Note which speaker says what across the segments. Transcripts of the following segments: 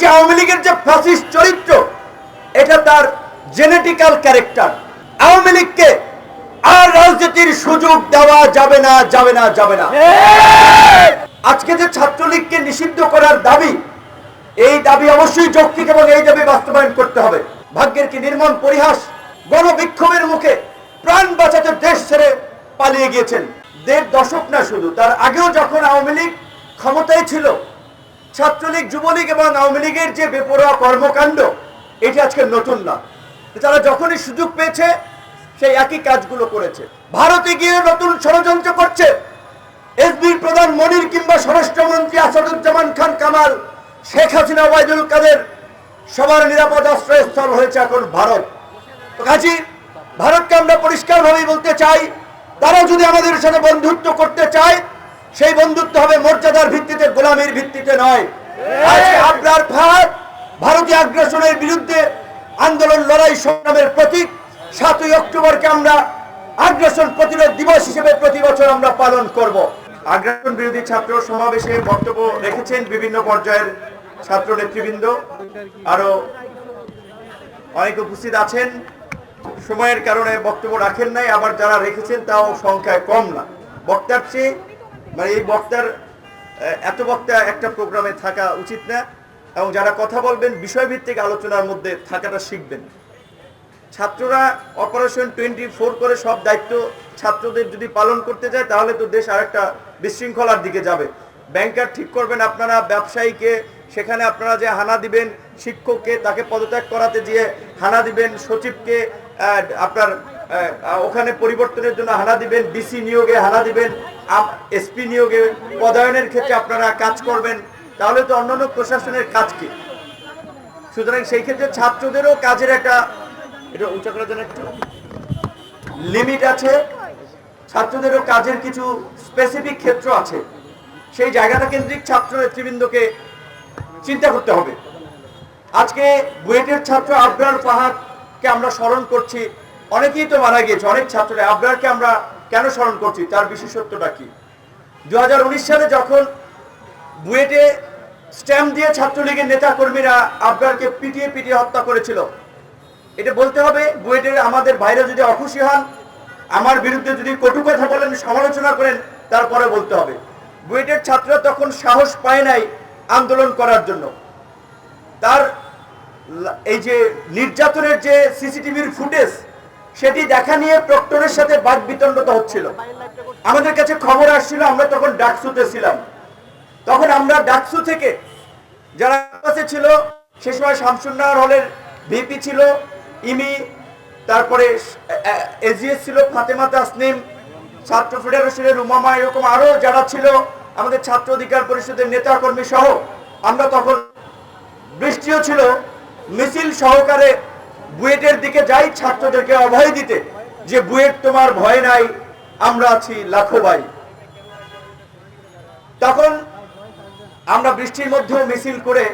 Speaker 1: যে আওয়ামী লীগের যে ফ্যাসিস্ট চরিত্র, এটা তার জেনেটিক্যাল ক্যারেক্টার আওয়ামী লীগকে আর রাজনীতির সুযোগ দেওয়া যাবে না যাবে না যাবে না। আজকে যে ছাত্রলীগকে নিষিদ্ধ করার দাবি, এই দাবি অবশ্যই যৌক্তিক এবং এই দাবি বাস্তবায়ন করতে হবে। ভাগ্যের কি নির্মম পরিহাস, গণবিক্ষোভের মুখে প্রাণ বাঁচাতে দেশ ছেড়ে পালিয়ে গিয়েছেন। দেড় দশক না শুধু, তার আগেও যখন আওয়ামী লীগ ক্ষমতায় ছিল ছাত্রলীগ, যুবলীগ এবং আওয়ামী লীগের যে বেপরোয়া কর্মকাণ্ড, এটি আজকে নতুন না। তারা যখনই সুযোগ পেয়েছে, সেই একই কাজগুলো করেছে। ভারতে গিয়ে নতুন ষড়যন্ত্র করছে। এসবির প্রধান মনির কিংবা স্বরাষ্ট্রমন্ত্রী আসাদুজ্জামান খান কামাল, শেখ হাসিনা, ওবায়দুল কাদের, সবার নিরাপদ আশ্রয়স্থল হয়েছে এখন ভারত। কাজী, ভারতকে আমরা পরিষ্কারভাবেই বলতে চাই, তারা যদি আমাদের সাথে বন্ধুত্ব করতে চায় সেই বন্ধুত্ব হবে মর্যাদার ভিত্তিতে, গোলামীর ভিত্তিতে নয়। আবরার ফাহাদ ভারতীয় আগ্রাসনের বিরুদ্ধে আন্দোলন, লড়াই, সংগ্রামের প্রতীক। সাতই অক্টোবরকে আমরা আগ্রাসন প্রতিরোধ দিবস হিসেবে প্রতি বছর আমরা পালন করব। আগ্রাসন বিরোধী ছাত্র সমাবেশে বক্তব্য রেখেছেন বিভিন্ন পর্যায়ের ছাত্র নেতৃবৃন্দ। আরও অনেক উপস্থিত আছেন। সময়ের কারণে বক্তব্য রাখেন নাই, আবার যারা রেখেছেন তাও সংখ্যায় কম না। বক্তার চেয়ে মানে এই বক্তার এত বক্তা একটা প্রোগ্রামে থাকা উচিত না, এবং যারা কথা বলবেন, বিষয়ভিত্তিক আলোচনার মধ্যে থাকাটা শিখবেন। ছাত্ররা অপারেশন টোয়েন্টি ফোর করে সব দায়িত্ব ছাত্রদের যদি পালন করতে যায়, তাহলে তো দেশ আরেকটা বিশৃঙ্খলার দিকে যাবে। ব্যাংকার ঠিক করবেন আপনারা, ব্যবসায়ীকে, সেখানে আপনারা যে হানা দিবেন, শিক্ষককে, তাকে পদত্যাগ করাতে দিয়ে হানা দিবেন, সচিবকে আপনার ওখানে পরিবর্তনের জন্য হানা দিবেন ডিসি নিয়োগে হানা দিবেন এসপি নিয়োগে পদায়নের ক্ষেত্রে আপনারা কাজ করবেন, তাহলে তো অন্যান্য প্রশাসনের কাজ কি? সুতরাং সেই ক্ষেত্রে ছাত্রদেরও কাজের একটা, এটা উঁচা করার জন্য একটু লিমিট আছে, ছাত্রদেরও কাজের কিছু স্পেসিফিক ক্ষেত্র আছে, সেই জায়গাটা কেন্দ্রিক ছাত্র নেতৃবৃন্দকে চিন্তা করতে হবে। আজকে বুয়েটের ছাত্র আবরার ফাহাদকে আমরা স্মরণ করছি, অনেকেই তো মারা গিয়েছে, অনেক ছাত্ররা আবরারকে আমরা কেন স্মরণ করছি? তার বিশেষত্বটা কি? দু হাজার উনিশ সালে যখন বুয়েটে স্ট্যাম্প দিয়ে ছাত্রলীগের নেতা কর্মীরা আবরারকে পিটিয়ে পিটিয়ে হত্যা করেছিল, এটা বলতে হবে, বুয়েটের আমাদের বাইরে যদি অখুশি হন, আমার বিরুদ্ধে যদি কটু কথা বলেন, সমালোচনা করেন, তারপরে বলতে হবে। বুয়েটের ছাত্ররা তখন সাহস পায় নাই আন্দোলন করার জন্য। তার এই যে নির্যাতনের যে সিসিটিভির ফুটেজ সেটি দেখা নিয়ে প্রক্টরের সাথে বাদ বিতণ্ডতা হচ্ছিল। আমাদের কাছে খবর আসছিল, আমরা তখন ডাকসুতে ছিলাম। তখন আমরা ডাকসু থেকে যারা কাছে ছিল, সে সময় শামসুন্নাহর হলের ভিপি ছিল, ইমি, তারপরে এজিএস ছিল, ফাতেমা তাসনিম, ছাত্র ফেডারেশনের উমামা, এরকম আরও যারা ছিল, আমাদের ছাত্র অধিকার পরিষদের নেতা কর্মী সহ, আমরা তখন বৃষ্টিও ছিল, মিছিল সহকারে বুয়েটের দিকে যাই ছাত্রদেরকে অভয় দিতে, যে বুয়েট তোমার ভয় নাই, আমরা আছি লাখো ভাই। তখন আমরা বৃষ্টির মধ্যেও মিছিল করে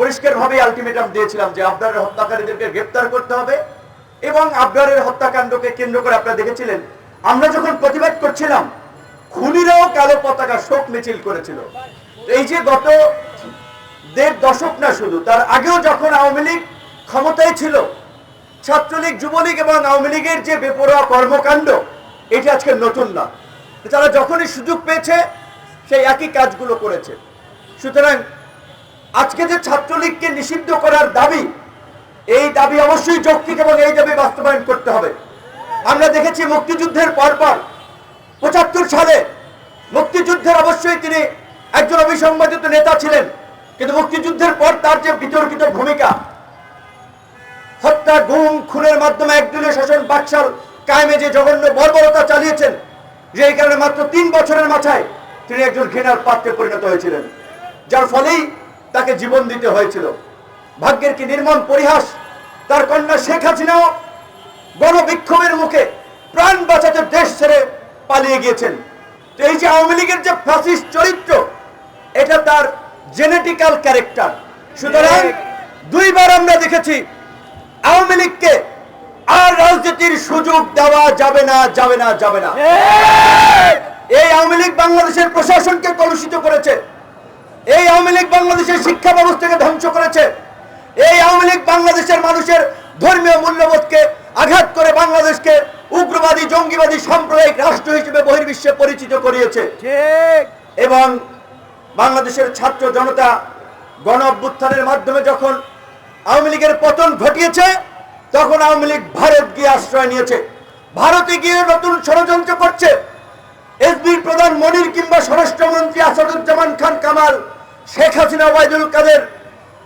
Speaker 1: পরিষ্কারভাবে আলটিমেটাম দিয়েছিলাম যে আবদারের হত্যাকারীদেরকে গ্রেপ্তার করতে হবে এবং আবদারের হত্যাকাণ্ডকে কেন্দ্র করে আপনারা দেখেছিলেন, আমরা যখন প্রতিবাদ করছিলাম, খুনিরাও কালো পতাকা শোক মিছিল করেছিল। এই যে গত দেড় দশক না শুধু, তার আগেও যখন আওয়ামী লীগ ক্ষমতায় ছিল ছাত্রলীগ, যুবলীগ এবং আওয়ামী লীগের যে বেপরোয়া কর্মকাণ্ড, এটি আজকে নতুন না। তারা যখনই সুযোগ পেয়েছে, সেই একই কাজগুলো করেছে। সুতরাং আজকে যে ছাত্রলীগকে নিষিদ্ধ করার দাবি, এই দাবি অবশ্যই যৌক্তিক এবং এই দাবি বাস্তবায়ন করতে হবে। আমরা দেখেছি মুক্তিযুদ্ধের পরপর পঁচাত্তর সালে মুক্তিযুদ্ধের অবশ্যই তিনি একজন অবিসংবাদিত নেতা ছিলেন, কিন্তু মুক্তিযুদ্ধের পর তার যে বিতর্কিত ভূমিকা হত্যা গুম খুনের মাধ্যমে একদলীয় শাসন বাকশাল কায়েমে যে জঘন্য বর্বরতা চালিয়েছেন যে এই কারণে মাত্র তিন বছরের মাথায় তিনি একজন ঘৃণার পাত্রে পরিণত হয়েছিলেন। যার ফলেই তাকে জীবন দিতে হয়েছিল। ভাগ্যের কি নির্মম পরিহাস তার কন্যা শেখ হাসিনাও গণবিক্ষোভের মুখে প্রাণ বাঁচাতে দেশ ছেড়ে পালিয়ে গিয়েছেন। তো এই যে আওয়ামী লীগের যে ফ্যাসিস্ট চরিত্র এটা তার জেনেটিক্যাল ক্যারেক্টার সুতরাং দুইবার আমরা দেখেছি আওয়ামী লীগকে আর রাজনীতির সুযোগ দেওয়া যাবে না যাবে না যাবে না। এই! আওয়ামী লীগ বাংলাদেশের প্রশাসনকে কলুষিত করেছে। এই আওয়ামী লীগ বাংলাদেশের শিক্ষা ব্যবস্থাকে ধ্বংস করেছে। এই আওয়ামী লীগ বাংলাদেশের মানুষের ধর্মীয় মূল্যবোধকে আঘাত করে বাংলাদেশকে উগ্রবাদী জঙ্গিবাদী সাম্প্রদায়িক রাষ্ট্র হিসেবে বহির্বিশ্বে পরিচিত করিয়েছে।
Speaker 2: ঠিক।
Speaker 1: এবং বাংলাদেশের ছাত্র জনতা গণ অভ্যুত্থানের মাধ্যমে যখন আওয়ামী লীগের পতন ঘটিয়েছে, তখন আওয়ামী লীগ ভারত গিয়ে আশ্রয় নিয়েছে। ভারতে গিয়ে নতুন ষড়যন্ত্র করছে। এসবির প্রধান মনির কিংবা স্বরাষ্ট্রমন্ত্রী আসাদুজ্জামান খান কামাল, শেখ হাসিনা, ওবায়দুল কাদের,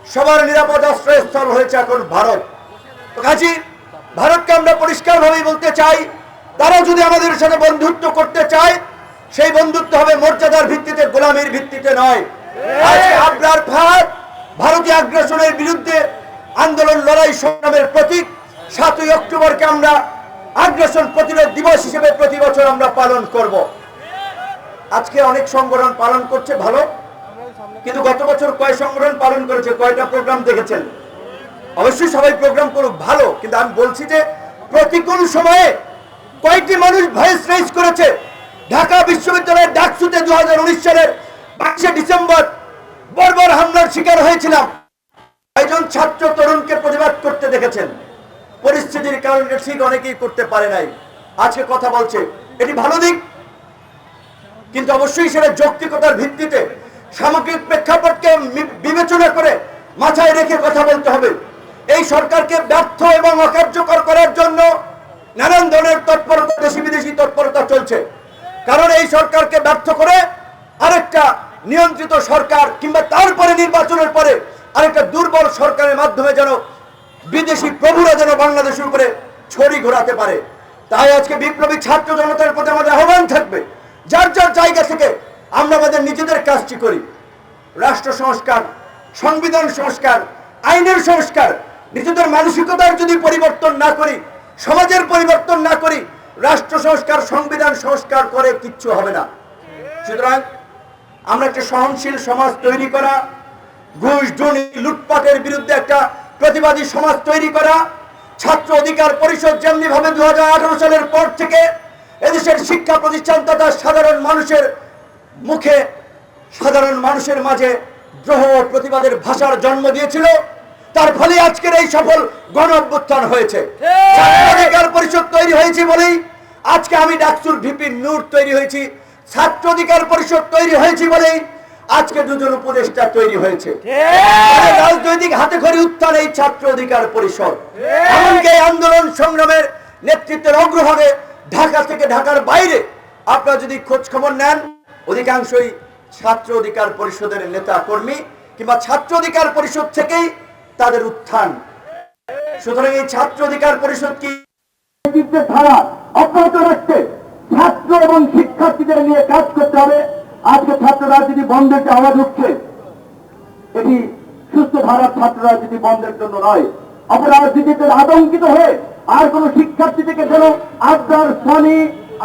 Speaker 1: সবার নিরাপদ আশ্রয়স্থল হয়েছে এখন ভারত। কাজী, ভারতকে আমরা পরিষ্কারভাবেই বলতে চাই, তারা যদি আমাদের সাথে বন্ধুত্ব করতে চায়, সেই বন্ধুত্ব হবে মর্যাদার ভিত্তিতে, গোলামীর ভিত্তিতে নয়। আজকে আপনার ভারত ভারতীয় আগ্রাসনের বিরুদ্ধে আন্দোলন লড়াই সংগ্রামের প্রতীক। সাতই অক্টোবরকে আমরা আগ্রাসন প্রতিরোধ দিবস হিসেবে প্রতি বছর আমরা পালন করব। আজকে অনেক সংগঠন পালন করছে ভালো, কিন্তু গত বছর কয় সংগঠন পালন করেছে, কয়টা প্রোগ্রাম দেখেছেন? অবশ্যই সবাই প্রোগ্রাম করুক, ভালো, কিন্তু আমি বলছি যে প্রতিকূল সময়ে কয়েকটি মানুষ ভয়েস রেজ করেছে? ঢাকা বিশ্ববিদ্যালয়ের ডাকসুতে দু হাজার উনিশ সালের বাইশে ডিসেম্বর বর্বর হামলার শিকার হয়েছিলাম। ছাত্র তরুণকে প্রতিবাদ করতে দেখেছেন। পরিস্থিতির কারণে ঠিক অনেকেই করতে পারে নাই। আজকে কথা বলছে, এটি ভালো দিক, কিন্তু অবশ্যই সেটা যৌক্তিকতার ভিত্তিতে সামগ্রিক প্রেক্ষাপটকে বিবেচনা করে মাথায় রেখে কথা বলতে হবে। এই সরকারকে ব্যর্থ এবং অকার্যকর করার জন্য নানান ধরনের তৎপরতা, দেশি বিদেশি তৎপরতা চলছে। কারণ এই সরকারকে ব্যর্থ করে আরেকটা নিয়ন্ত্রিত সরকার কিংবা তারপরে নির্বাচনের পরে আরেকটা দুর্বল সরকারের মাধ্যমে যেন বিদেশি প্রভুরা যেন বাংলাদেশের উপরে ছড়ি ঘোরাতে পারে। তাই আজকে বিপ্লবী ছাত্র জনতার প্রতি আমাদের আহ্বান থাকবে, যার যার জায়গা থেকে আমরা আমাদের নিজেদের কাজটি করি। রাষ্ট্র সংস্কার, সংবিধান সংস্কার, আইনের সংস্কার, নিজেদের মানসিকতার যদি পরিবর্তন না করি, সমাজের পরিবর্তন না করি, রাষ্ট্র সংস্কার, সংবিধান সংস্কার করে কিচ্ছু হবে না। সুতরাং আমরা একটা সহনশীল সমাজ তৈরি করা ঘুষ দুর্নীতি লুটপাটের বিরুদ্ধে একটা প্রতিবাদী সমাজ তৈরি করা, ছাত্র অধিকার পরিষদ যেমনি ভাবে দু সালের পর থেকে এদেশের শিক্ষা প্রতিষ্ঠান তথা সাধারণ মানুষের মুখে, সাধারণ মানুষের মাঝে দ্রোহ প্রতিবাদের ভাষার জন্ম দিয়েছিল। তার ফলে আজকের এই সফল গণ অভ্যুত্থান হয়েছে অধিকার পরিষদ তৈরি হয়েছে বলেই আজকে আমি ডাকসুর ভিপি নূর তৈরি হয়েছি। ছাত্র অধিকার পরিষদ তৈরি হয়েছে বলেই আজকে দুজন উপদেষ্টা তৈরি হয়েছে। রাজনৈতিক হাতে খড়ি উত্থান এই ছাত্র অধিকার পরিষদ। এমনকি আন্দোলন সংগ্রামের নেতৃত্বের অগ্রভাগে ঢাকা থেকে ঢাকার বাইরে আপনারা যদি খোঁজ খবর নেন অধিকাংশই ছাত্র অধিকার পরিষদের নেতা কর্মী কিংবা ছাত্র অধিকার পরিষদ থেকেই তাদের উত্থান। সুতরাং এই ছাত্র অধিকার পরিষদ কি?
Speaker 3: ধারা অব্যাহত রাখতে ছাত্র এবং শিক্ষার্থীদের নিয়ে কাজ করতে হবে। আজকে ছাত্র রাজনীতি বন্ধের যে আওয়াজ উঠছে এটি সুস্থ ধারার ছাত্র রাজনীতি বন্ধের জন্য নয় অপরাজনীতিতে আতঙ্কিত হয়ে আর কোন শিক্ষার্থী থেকে যেন আবদার সানি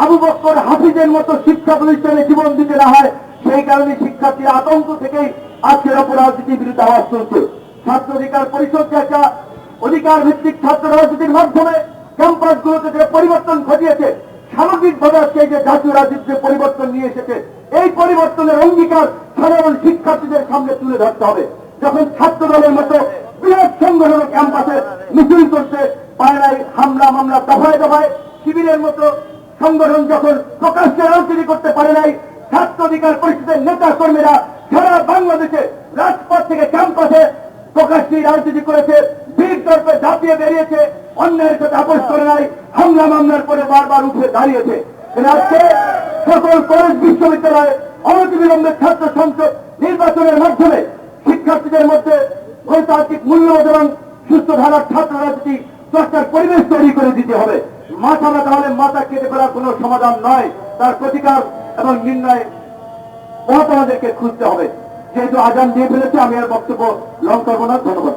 Speaker 3: আবু বক্কর হাফিজের মতো শিক্ষা প্রতিষ্ঠানে জীবন দিতে না হয়, সেই কারণে শিক্ষার্থীর আতঙ্ক থেকেই আজকের অপরাজনীতির বিরুদ্ধে আওয়াজ তুলছে। ছাত্র অধিকার পরিষদ একটা অধিকার ভিত্তিক ছাত্র রাজনীতির মাধ্যমে ক্যাম্পাসগুলোতে যে পরিবর্তন ঘটিয়েছে, সামগ্রিকভাবে আজকে যে জাতীয় রাজনীতিতে পরিবর্তন নিয়ে এসেছে পরিবর্তনের অঙ্গীকার সাধারণ শিক্ষার্থীদের সামনে তুলে ধরতে হবে। যখন ছাত্র দলের মতো বৃহৎ সংগঠন ক্যাম্পাসে মিছিল করছে পায়রায় হামলা, মামলা, দফায় দফায়, শিবিরের মতো সংগঠন যখন প্রকাশ্যে রাজনীতি করতে পারে নাই, ছাত্র অধিকার পরিষদের নেতা কর্মীরা সারা বাংলাদেশে রাজপথ থেকে ক্যাম্পাসে প্রকাশ্যে রাজনীতি করেছে বীর দর্পে ঝাঁপিয়ে বেরিয়েছে অন্যের সাথে আপোষ করে নাই, হামলা, মামলার পরে বারবার উঠে দাঁড়িয়েছে। আজকে সকল কলেজ বিশ্ববিদ্যালয়ে অনতিবিলম্বে ছাত্র সংসদ নির্বাচনের মাধ্যমে শিক্ষার্থীদের মধ্যে গণতান্ত্রিক মূল্যবোধ এবং সুস্থ ধারার ছাত্র রাজনীতি চর্চার পরিবেশ তৈরি করে দিতে হবে। মাথা ব্যথা হলে মাথা কেটে ফেলার কোনো সমাধান নয়। তার প্রতিকার এবং নির্ণয় মহাত্মাদেরকে খুঁজতে হবে। যেহেতু আজান দিয়ে ফেলেছে, আমি আর বক্তব্য লং করব না। ধন্যবাদ।